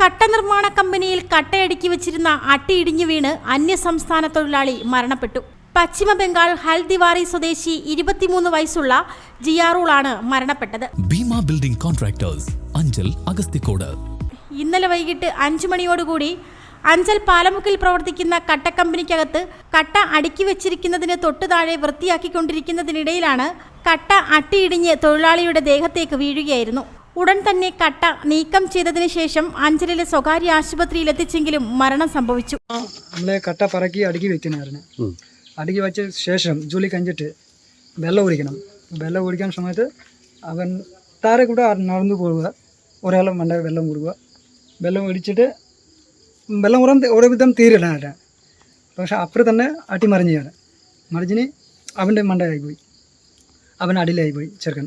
കട്ട നിർമ്മാണ കമ്പനിയിൽ കട്ടയടുക്കി വെച്ചിരുന്ന അട്ടിയിടിഞ്ഞു വീണ് അന്യസംസ്ഥാന തൊഴിലാളി മരണപ്പെട്ടു. പശ്ചിമ ബംഗാൾ ഹൽദിവാറി സ്വദേശി ഇരുപത്തിമൂന്ന് വയസ്സുള്ള ജിയാറൂളാണ് മരണപ്പെട്ടത്. Bheema building contractors Anchal Agasthikode. ഇന്നലെ വൈകിട്ട് അഞ്ചു മണിയോടുകൂടി അഞ്ചൽ പാലമുക്കിൽ പ്രവർത്തിക്കുന്ന കട്ട കമ്പനിക്കകത്ത് കട്ട അടുക്കി വെച്ചിരിക്കുന്നതിന് തൊട്ടു താഴെ വൃത്തിയാക്കിക്കൊണ്ടിരിക്കുന്നതിനിടയിലാണ് കട്ട അട്ടിയിടിഞ്ഞ് തൊഴിലാളിയുടെ ദേഹത്തേക്ക് വീഴുകയായിരുന്നു. ഉടൻ തന്നെ കട്ട നീക്കം ചെയ്തതിന് ശേഷം അഞ്ചലിലെ സ്വകാര്യ ആശുപത്രിയിൽ എത്തിച്ചെങ്കിലും മരണം സംഭവിച്ചു. നമ്മളെ കട്ട പറക്കി അടുക്കി വെക്കുന്നതായിരുന്നു. അടുക്കി വെച്ച ശേഷം ജോലി കഴിഞ്ഞിട്ട് വെള്ളം ഒഴിക്കണം. വെള്ളം ഒഴിക്കാൻ സമയത്ത് അവൻ താരെ കൂടെ നടന്നു പോവുക. ഒരാളും വേണ്ട വെള്ളം കൊടുക്കുക. വെള്ളം ഒഴിച്ചിട്ട് വെള്ളം ഉറം ഓരോ വിധം തീരിടാനായിട്ട്. പക്ഷെ അപ്പുറം തന്നെ അട്ടിമറിഞ്ഞാണ് മറിഞ്ഞിന് അവന്റെ മണ്ടയായി പോയി. അവൻ അടിയിലായി പോയി ചെറുക്കൻ.